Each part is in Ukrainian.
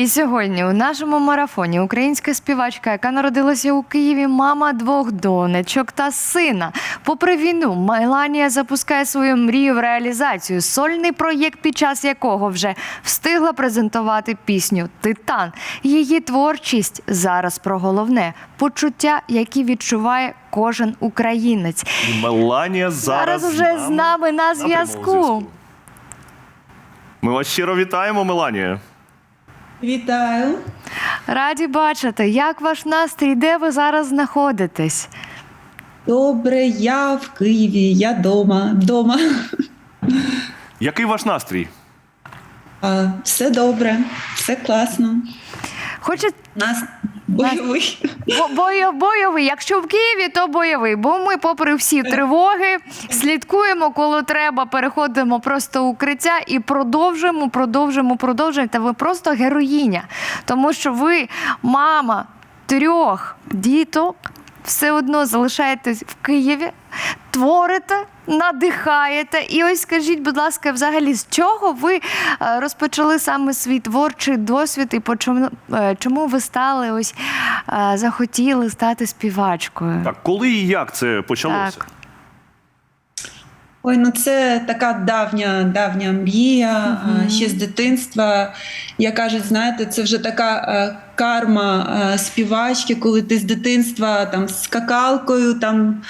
І сьогодні у нашому марафоні українська співачка, яка народилася у Києві, мама двох донечок та сина. Попри війну, Майланія запускає свою мрію в реалізацію. Сольний проєкт, під час якого вже встигла презентувати пісню Титан. Її творчість зараз про головне почуття, які відчуває кожен українець. І Меланія зараз, Зараз вже з нами на зв'язку. Ми вас щиро вітаємо, Меланія. Вітаю. Раді бачити, як ваш настрій, де ви зараз знаходитесь? Добре, я в Києві, я дома. Дома. Який ваш настрій? А, все добре, все класно. Хоче Нас бойовий. бо- бойовий. Якщо в Києві, то бойовий. Бо ми, попри всі тривоги, слідкуємо, коли треба, переходимо просто укриття і продовжуємо, продовжуємо, продовжуємо. Та ви просто героїня, тому що ви мама трьох діток. Все одно залишаєтесь в Києві, творите, надихаєте. І ось скажіть, будь ласка, взагалі, з чого ви е, розпочали саме свій творчий досвід і почому чому, е, ви стали ось е, захотіли стати співачкою? Так, коли і як це почалося? Так. Ой, ну це така давня, давня мрія, а, ще з дитинства. Я кажуть, знаєте, це вже така е, карма е, співачки, коли ти з дитинства там з скакалкою, там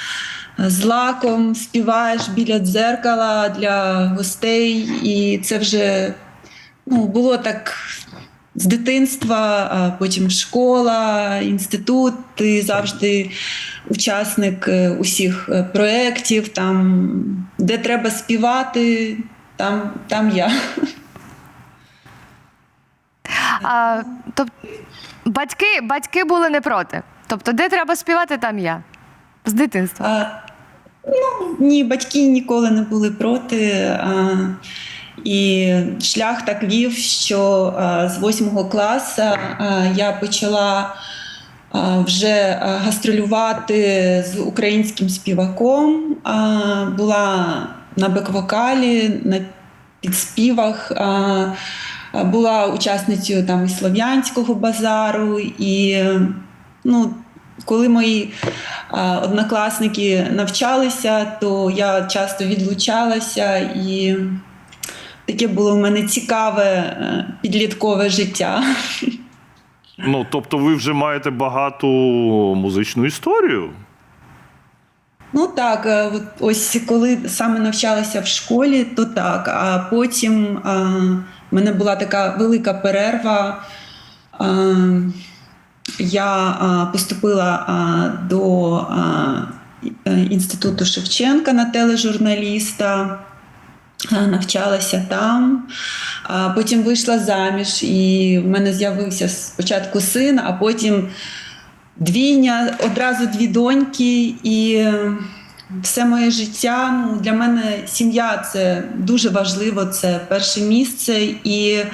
е, з лаком співаєш біля дзеркала для гостей, і це вже ну, було так. З дитинства, потім школа, інститут, ти завжди учасник е, усіх е, проєктів, там, де треба співати, там, там я. А, тобто, батьки, батьки були не проти. Тобто, де треба співати, там я. З дитинства. А, ну, ні, батьки ніколи не були проти. А, і шлях так вів, що а, з восьмого класу а, я почала вже гастролювати з українським співаком. Була на бек-вокалі, на підспівах. Була учасницею там і слов'янського базару, і ну, коли мої однокласники навчалися, то я часто відлучалася, і таке було в мене цікаве е, підліткове життя. Ну, тобто, ви вже маєте багату музичну історію. Ну так, е, ось коли саме навчалася в школі, то так. А потім а, в мене була така велика перерва. А, я а, поступила а, до а, е, інституту Шевченка на тележурналіста. А, Навчалася там, а потім вийшла заміж, і в мене з'явився спочатку син, а потім двійня, одразу дві доньки, і е, все моє життя. Ну, для мене сім'я це дуже важливо, це перше місце. І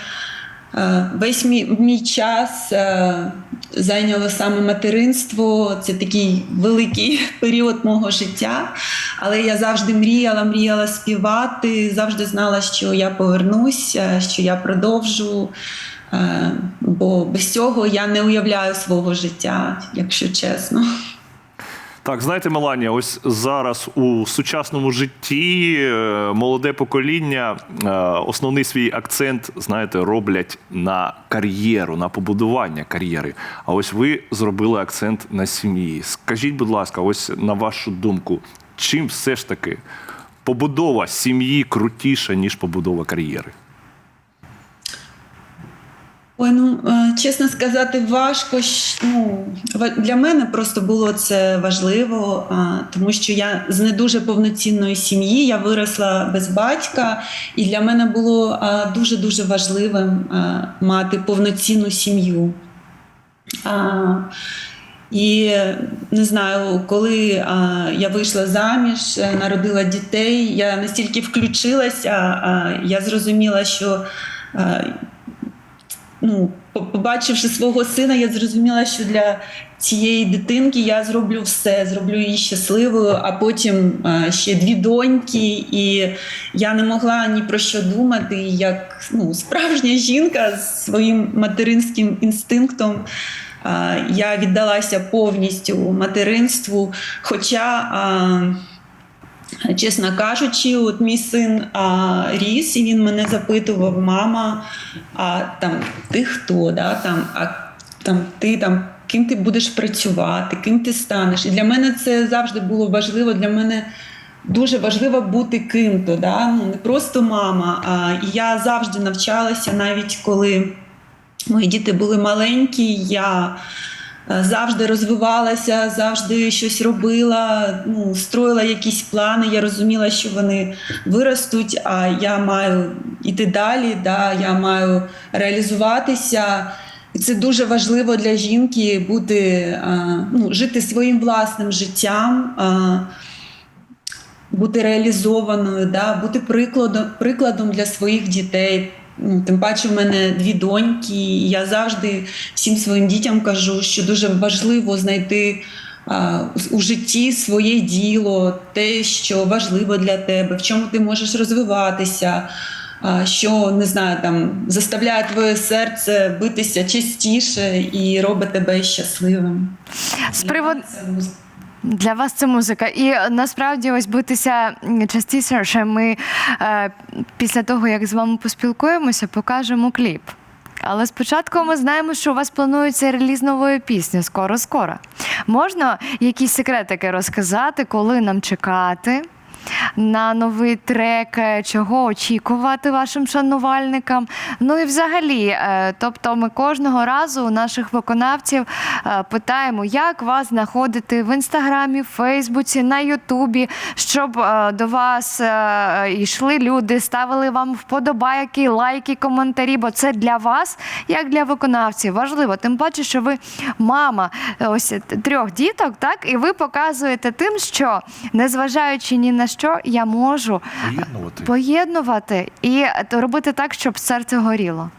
е, весь мій, мій час е, зайняло саме материнство. Це такий великий період мого життя. Але я завжди мріяла, мріяла співати, завжди знала, що я повернуся, що я продовжу. Е, Бо без цього я не уявляю свого життя, якщо чесно. Так, знаєте, Меланія, ось зараз у сучасному житті е, молоде покоління е, основний свій акцент, знаєте, роблять на кар'єру, на побудування кар'єри. А ось ви зробили акцент на сім'ї. Скажіть, будь ласка, ось на вашу думку, чим все ж таки побудова сім'ї крутіша, ніж побудова кар'єри? Ой, ну е, чесно сказати, важко. Ну, для мене просто було це важливо, тому що я з не дуже повноцінної сім'ї, я виросла без батька, і для мене було дуже дуже важливим мати повноцінну сім'ю. І не знаю, коли а, я вийшла заміж, е, народила дітей, я настільки включилася, а, я зрозуміла, що а, ну, побачивши свого сина, я зрозуміла, що для цієї дитинки я зроблю все, зроблю її щасливою, а потім е, ще дві доньки, і я не могла ні про що думати, як ну, справжня жінка з своїм материнським інстинктом. е, Я віддалася повністю материнству. Хоча, е, чесно кажучи, от мій син а, ріс, і він мене запитував: мама, а там ти хто? Да? Там, а там ти там. Ким ти будеш працювати, ким ти станеш. І для мене це завжди було важливо. Для мене дуже важливо бути ким-то. Да? Ну, не просто мама. А я завжди навчалася, навіть коли мої діти були маленькі, я завжди розвивалася, завжди щось робила, ну, строїла якісь плани. Я розуміла, що вони виростуть, а я маю йти далі, да? я маю реалізуватися. І це дуже важливо для жінки бути, ну, жити своїм власним життям, бути реалізованою, да, бути прикладом, прикладом для своїх дітей. Тим паче, в мене дві доньки, і я завжди всім своїм дітям кажу, що дуже важливо знайти а, у житті своє діло, те, що важливо для тебе, в чому ти можеш розвиватися, а, що не знаю, там заставляє твоє серце битися частіше і робить тебе щасливим. З приводу. Для вас це музика. І е, насправді ось битися частіше ми е, після того, як з вами поспілкуємося, покажемо кліп. Але спочатку ми знаємо, що у вас планується реліз нової пісні скоро-скоро. Можна якісь секретики розказати, коли нам чекати на новий трек, е, чого очікувати вашим шанувальникам? Ну і взагалі, е, тобто ми кожного разу у наших виконавців е, питаємо, як вас знаходити в інстаграмі, в Фейсбуці, на Ютубі, щоб до вас йшли люди, ставили вам вподобайки, лайки, коментарі, бо це для вас, як для виконавців, важливо. Тим паче, що ви мама ось трьох діток, так, і ви показуєте тим, що незважаючи ні на що, я можу Поєднувати. поєднувати і робити так, щоб серце горіло.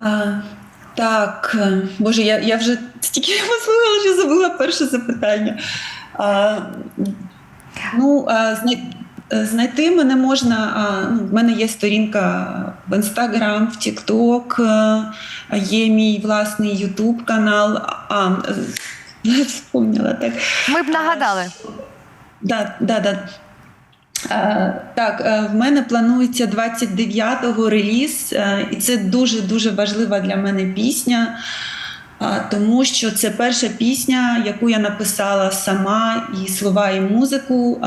А, так, Боже, я, я вже стільки послухала, що забула перше запитання. А, ну, а, знай, знайти мене можна. А, ну, в мене є сторінка в Інстаграм, в Тікток, є мій власний Ютуб канал. А, е, вспомнила так. Ми б нагадали. Да, да, да. Так, е, в мене планується 29-го реліз, е, і це дуже дуже важлива для мене пісня, тому що це перша пісня, яку я написала сама, і слова, і музику.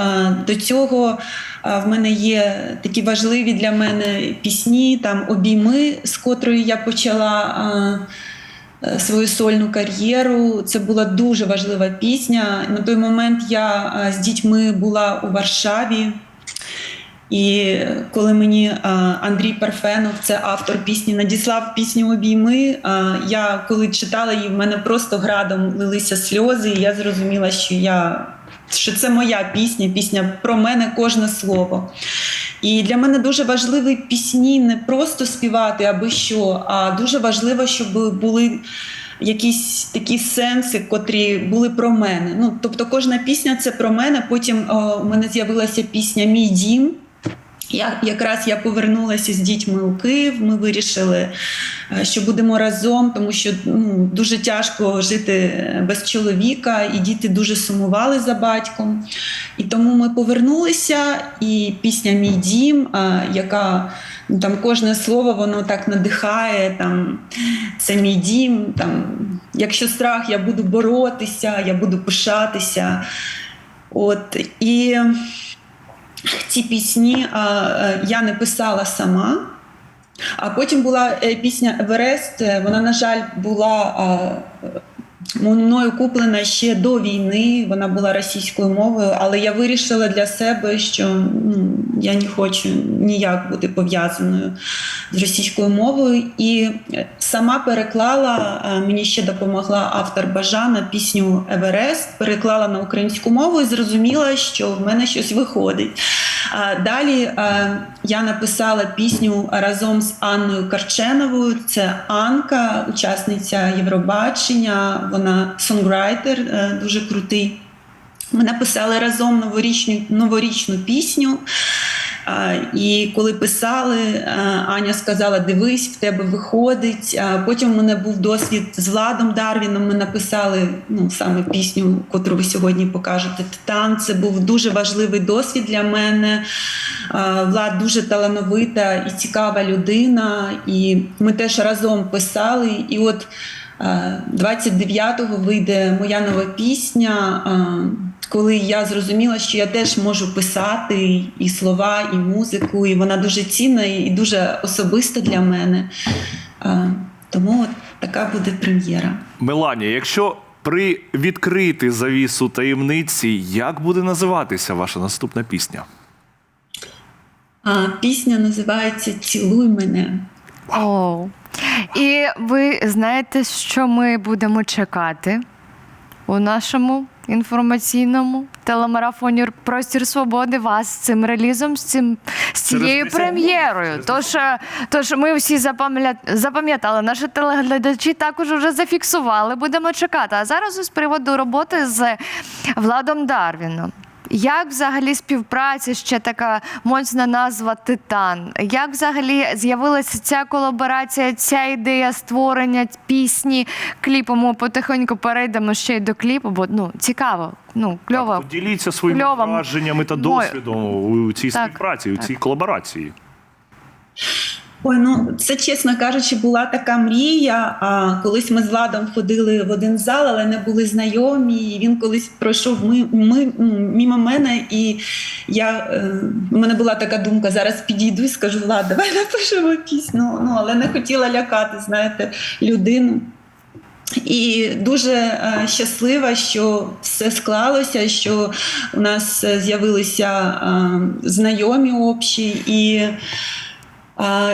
До цього в мене є такі важливі для мене пісні, там обійми, з котрої я почала. Е, Свою сольну кар'єру це була дуже важлива пісня. На той момент я е, з дітьми була у Варшаві, і коли мені е, Андрій Парфенов, це автор пісні, надіслав пісню обійми. Я коли читала її, в мене просто градом лилися сльози, і я зрозуміла, що я що це моя пісня, пісня про мене кожне слово. І для мене дуже важливі пісні не просто співати, аби що, а дуже важливо, щоб були якісь такі сенси, котрі були про мене. Ну, тобто, кожна пісня це про мене. Потім о, у мене з'явилася пісня Мій дім. Я якраз я повернулася з дітьми у Київ. Ми вирішили, е, що будемо разом, тому що ну, дуже тяжко жити без чоловіка, і діти дуже сумували за батьком. І тому ми повернулися, і пісня Мій дім, е, яка ну, там кожне слово воно так надихає. Там це мій дім. Там, якщо страх, я буду боротися, я буду пишатися. От і ці пісні а, е, я не писала сама. А потім була е, пісня Еверест. Е, Вона, на жаль, була мною куплена ще до війни. Вона була російською мовою, але я вирішила для себе, що ну, я не хочу ніяк бути пов'язаною з російською мовою. І сама переклала, мені ще допомогла автор Бажана пісню Еверест, переклала на українську мову і зрозуміла, що в мене щось виходить. Далі я написала пісню разом з Анною Карченовою. Це Анка, учасниця Євробачення. Вона сонграйтер е, дуже крутий. Ми написали разом новорічну, новорічну пісню. І коли писали, Аня сказала: Дивись, в тебе виходить. Потім у мене був досвід з Владом Дарвіном. Ми написали ну, саме пісню, котру ви сьогодні покажете. Титан. Це був дуже важливий досвід для мене. Влад дуже талановита і цікава людина. І ми теж разом писали. І от а, 29-го вийде моя нова пісня. Коли я зрозуміла, що я теж можу писати і слова, і музику, і вона дуже цінна і дуже особиста для мене. Тому от така буде прем'єра. Меланія, якщо при відкрити завісу таємниці, як буде називатися ваша наступна пісня? А пісня називається Цілуй мене. Оу. І ви знаєте, що ми будемо чекати у нашому інформаційному телемарафоні Простір Свободи вас з цим релізом, з цим з цією прем'єрою. Тож, е, тож ми всі запам'ят- запам'ятали, наші телеглядачі також вже зафіксували. Будемо чекати. А зараз з приводу роботи з Владом Дарвіном. Як взагалі співпраця, ще така моцна назва Титан? Як взагалі з'явилася ця колаборація, ця ідея створення пісні, кліпу? Ми потихеньку перейдемо ще й до кліпу, бо ну цікаво, ну кльово. Так, поділіться своїми кльово. враженнями та досвідом у цій Так, співпраці, у так. цій колаборації. Ой, ну це чесно кажучи, була така мрія. А колись ми з Владом ходили в один зал, але не були знайомі. І він колись пройшов ми, ми, м, мимо мене, і я е, у мене була така думка: зараз підійду і скажу, Влад, давай напишемо пісню. Ну але не хотіла лякати, знаєте, людину. І дуже е, щаслива, що все склалося, що у нас е, з'явилися е, знайомі общі, і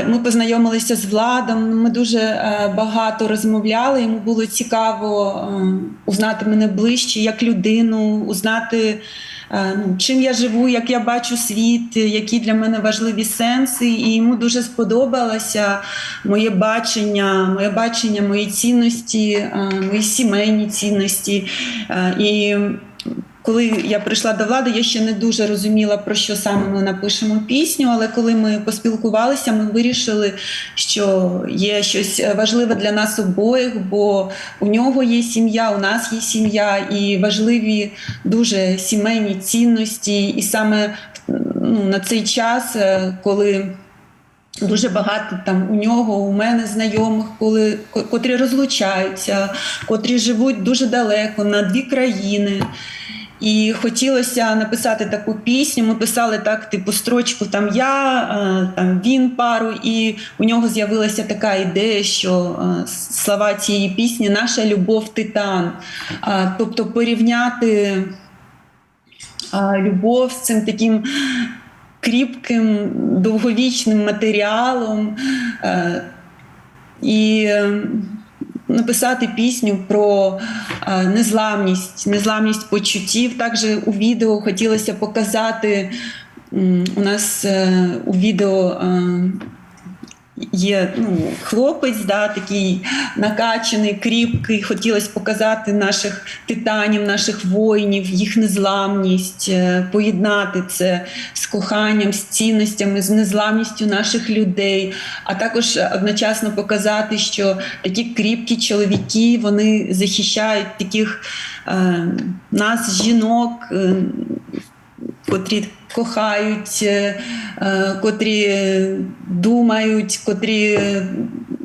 ми познайомилися з Владом. Ми дуже е, багато розмовляли. Йому було цікаво е, узнати мене ближче як людину, узнати. е, Ну, чим я живу, як я бачу світ, які для мене важливі сенси, і йому дуже сподобалося моє бачення, моє бачення, мої цінності, мої сімейні цінності. І коли я прийшла до влади, я ще не дуже розуміла, про що саме ми напишемо пісню. Але коли ми поспілкувалися, ми вирішили, що є щось важливе для нас обоїх, бо у нього є сім'я, у нас є сім'я, і важливі дуже сімейні цінності. І саме ну, на цей час, е, коли Дуже багато там у нього, у мене знайомих, коли котрі розлучаються, котрі живуть дуже далеко на дві країни. І хотілося написати таку пісню. Ми писали так, типу, строчку там я, е, там він пару, і у нього з'явилася така ідея, що е, слова цієї пісні наша любов титан. Тобто порівняти любов з цим таким кріпким, довговічним матеріалом. Е, І написати пісню про е, незламність, незламність почуттів. Також у відео хотілося показати. У нас е, у відео е, є ну, хлопець, да, такий накачаний, кріпкий. Хотілося показати наших титанів, наших воїнів, їх незламність, е, поєднати це з коханням, з цінностями, з незламністю наших людей, а також одночасно показати, що такі кріпкі чоловіки вони захищають таких е, нас, жінок. Е, котрі кохають, е, е, котрі думають, котрі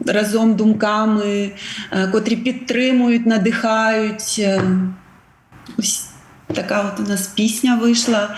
разом думками, е, котрі підтримують, надихають. Ось така от у нас пісня вийшла.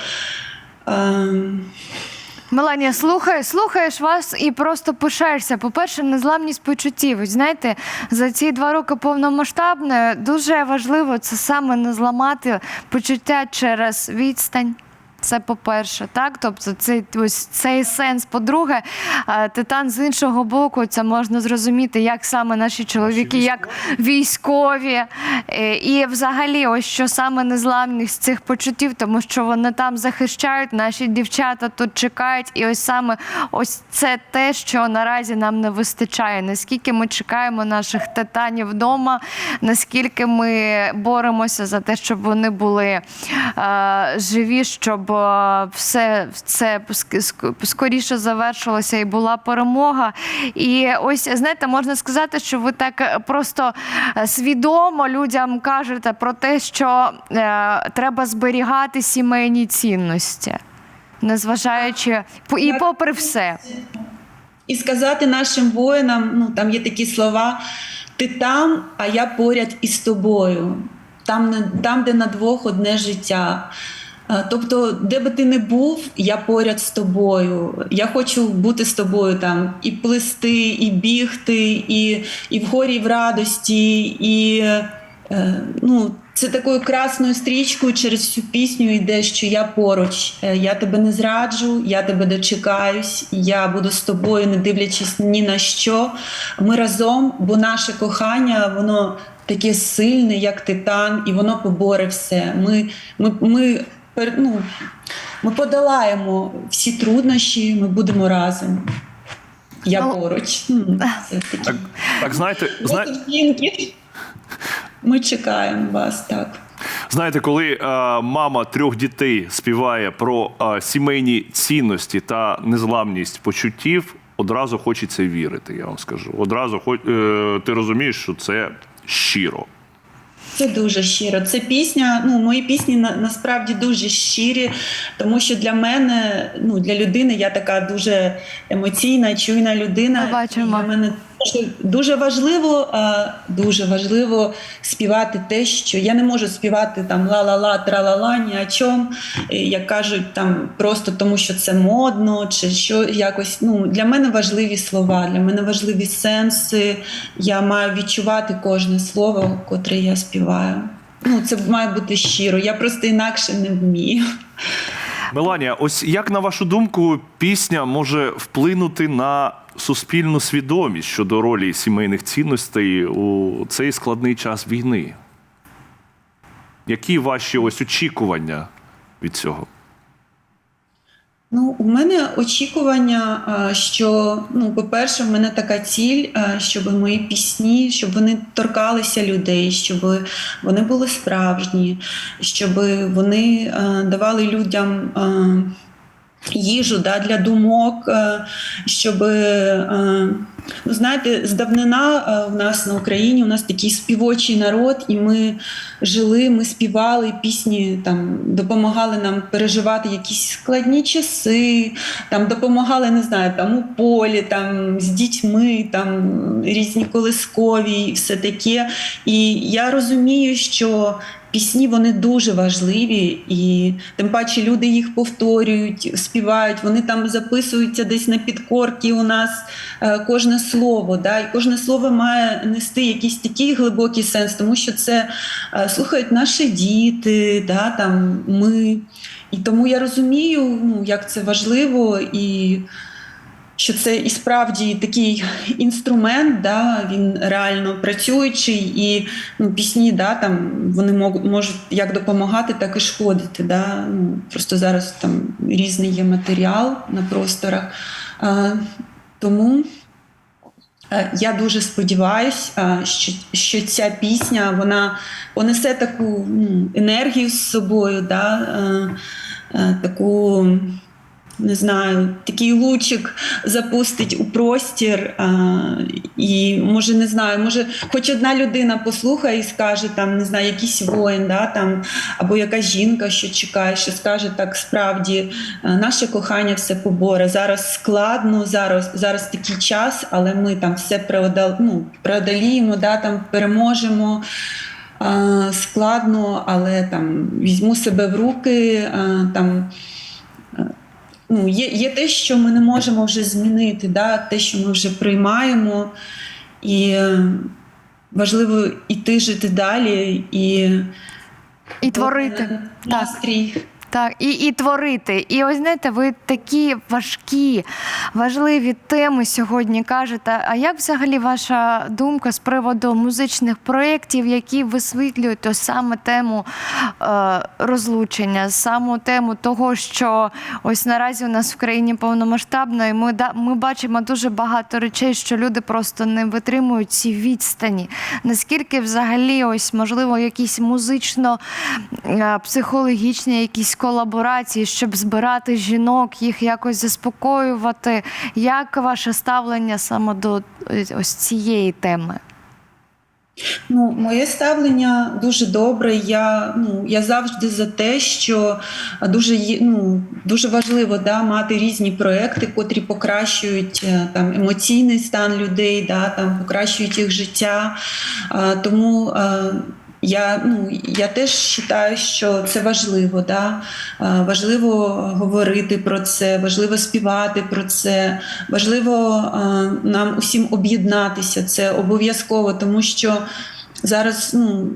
Меланія, слухай, слухаєш вас і просто пишаєшся. По-перше, незламність почуттів. Ви знаєте, за ці два роки повномасштабне дуже важливо це саме не зламати почуття через відстань, Це по-перше, так. Тобто, це ось цей сенс. По-друге, е, титан з іншого боку, це можна зрозуміти, як саме наші чоловіки, як військові, е, і взагалі, ось що саме незламність цих почуттів, тому що вони там захищають, наші дівчата тут чекають, і ось саме ось це те, що наразі нам не вистачає. Наскільки ми чекаємо наших титанів вдома, наскільки ми боремося за те, щоб вони були е, живі, щоб е, все це ск- ск- скоріше завершилося і була перемога. І ось знаєте, можна сказати, що ви так е, просто е, свідомо людям кажете про те, що е, треба зберігати сімейні цінності, незважаючи і попри все. І сказати нашим воїнам, ну там є такі слова: ти там, а я поряд із тобою. Там, там де на двох одне життя. Е, Тобто, де би ти не був, я поряд з тобою. Я хочу бути з тобою там і плисти, і бігти, і, і в горі, і в радості, і е, ну, це такою красною стрічкою через всю пісню йде, що я поруч. Е, Я тебе не зраджу, я тебе дочекаюсь, я буду з тобою, не дивлячись ні на що. Ми разом, бо наше кохання, воно таке сильне, як титан, і воно поборе все. Ми, ми, ми, ну, ми подолаємо всі труднощі, ми будемо разом. Я Ну, поруч. Це такі. Так, так знаєте, зна... Ми чекаємо вас, так. знаєте, коли е, мама трьох дітей співає про е, сімейні цінності та незламність почуттів, одразу хочеться вірити, я вам скажу. Одразу хоч, е, ти розумієш, що це щиро. Це дуже щиро. Це пісня. Ну, мої пісні на, насправді дуже щирі, тому що для мене, ну для людини, я така дуже емоційна, чуйна людина. Ми бачимо. Для мене дуже, дуже важливо, а, дуже важливо співати те, що я не можу співати там ла-ла-ла, тра-ла-ла, ні о чому, е, як кажуть, там просто тому, що це модно, чи що якось. Ну для мене важливі слова, для мене важливі сенси. Я маю відчувати кожне слово, котре я співаю. Ну, це має бути щиро. Я просто інакше не вмію. Меланія, ось як на вашу думку, пісня може вплинути на суспільну свідомість щодо ролі сімейних цінностей у цей складний час війни? Які ваші ось очікування від цього? Ну, у мене очікування, що ну, по-перше, в мене така ціль, щоб мої пісні, щоб вони торкалися людей, щоб вони були справжні, щоб вони давали людям. Їжу да, для думок, е, щоб е, ну, знаєте, здавнина е, в нас на Україні у нас такий співочий народ, і ми жили, ми співали пісні, там допомагали нам переживати якісь складні часи, там допомагали, не знаю, там у полі, там з дітьми, там різні колискові, і все таке. І я розумію, що Пісні вони дуже важливі, і тим паче люди їх повторюють, співають. Вони там записуються десь на підкорці. У нас е, слово, да, і кожне слово має нести якийсь такий глибокий сенс, тому що це е, слухають наші діти, да, там ми. І тому я розумію, ну як це важливо і що це і справді такий інструмент, да, він реально працюючий, і ну, пісні да, там, вони можуть як допомагати, так і шкодити. Да. Ну, просто зараз там різний є матеріал на просторах. А, тому я дуже сподіваюся, що, що ця пісня вона понесе таку ну, енергію з собою, да, е, е, таку не знаю, такий лучик запустить у простір. А, і може, не знаю, може, хоч одна людина послухає і скаже, там, не знаю, якийсь воїн, да, там, або якась жінка, що чекає, що скаже так, справді, наше кохання все поборе. Зараз складно, зараз, зараз такий час, але ми там все преодол, ну, преодоліємо, да, там, переможемо. Складно, але там візьму себе в руки, там. Ну, є, є те, що ми не можемо вже змінити, да? те, що ми вже приймаємо, і е, важливо іти жити далі і І творити. Настрій. Так, і, і творити. І ось знаєте, ви такі важкі, важливі теми сьогодні кажете. А як взагалі ваша думка з приводу музичних проєктів, які висвітлюють ось саме тему е, розлучення, саму тему того, що ось наразі у нас в країні повномасштабно, і ми, да, ми бачимо дуже багато речей, що люди просто не витримують ці відстані. Наскільки взагалі, ось можливо, якісь музично е, якісь колаборації, щоб збирати жінок, їх якось заспокоювати. Як ваше ставлення саме до е, ось цієї теми? Ну, моє ставлення дуже добре. Я, ну, я завжди за те, що дуже, ну, дуже важливо да, мати різні проекти, котрі покращують е, там, емоційний стан людей, да, там, покращують їх життя. А, тому е, я, ну, я теж вважаю, що це важливо. Да? Важливо говорити про це, важливо співати про це, важливо нам усім об'єднатися. Це обов'язково, тому що зараз ну,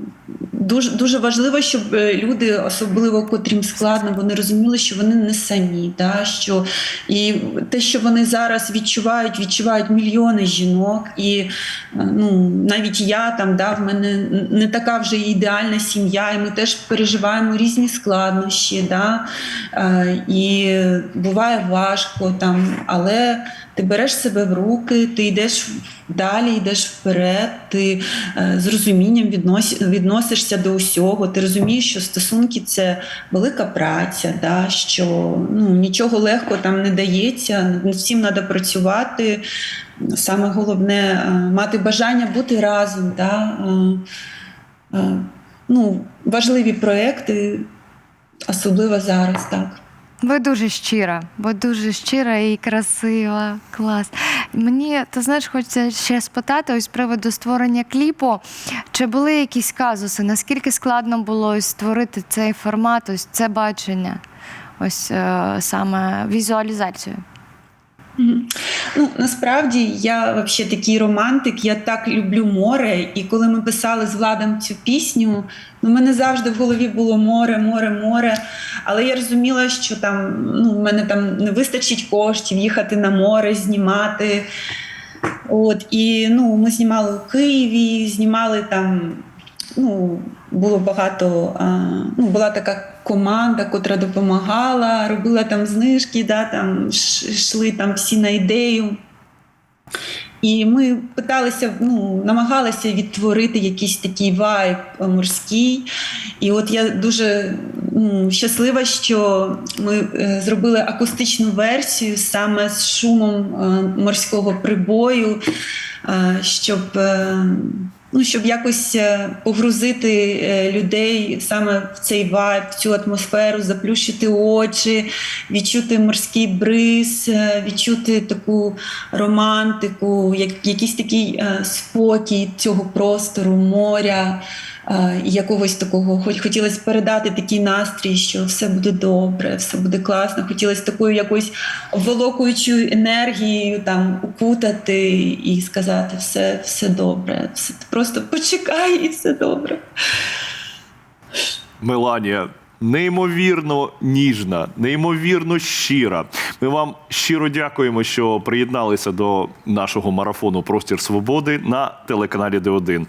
дуже, дуже важливо, щоб е, люди, особливо котрим складно, вони розуміли, що вони не самі. Да? Що, і те, що вони зараз відчувають, відчувають мільйони жінок. І е, ну, навіть я там, да, в мене не така вже ідеальна сім'я, і ми теж переживаємо різні складнощі. Да? Е, І буває важко, там, але ти береш себе в руки, ти йдеш далі, йдеш вперед, ти е, з розумінням віднос, відносишся до усього. Ти розумієш, що стосунки це велика праця, да, що ну, нічого легко там не дається, над всім треба працювати. Саме головне е, мати бажання бути разом. Да, е, е, ну, важливі проекти, особливо зараз, так. Ви дуже щира, ви дуже щира і красива. Клас. Мені, ти знаєш, хочеться ще спитати ось з приводу створення кліпу. Чи були якісь казуси? Наскільки складно було ось створити цей формат, ось це бачення, ось е, саме візуалізацію? Ну насправді я взагалі такий романтик. Я так люблю море. І коли ми писали з владом цю пісню, ну мене завжди в голові було море, море, море. Але я розуміла, що там ну, в мене там не вистачить коштів їхати на море, знімати. От і ну, ми знімали у Києві, знімали там. Ну, було багато. А, ну, була така команда, котра допомагала, робила там знижки, да, там йшли там всі на ідею. І ми питалися, ну, намагалися відтворити якийсь такий вайб е, морський. І от я дуже ну, щаслива, що ми е, зробили акустичну версію саме з шумом е, морського прибою, щоб. Ну, щоб якось е, погрузити е, людей саме в цей вайб, в цю атмосферу, заплющити очі, відчути морський бриз, е, відчути таку романтику, як, якийсь такий спокій цього простору, моря, якогось такого. Хоч хотілося передати такий настрій, що все буде добре, все буде класно. Хотілося такою якоюсь обволокуючою енергією там укутати і сказати все, все добре. Все, просто почекай і все добре. Меланія. Неймовірно ніжна, неймовірно щира. Ми вам щиро дякуємо, що приєдналися до нашого марафону Простір Свободи на телеканалі Д1.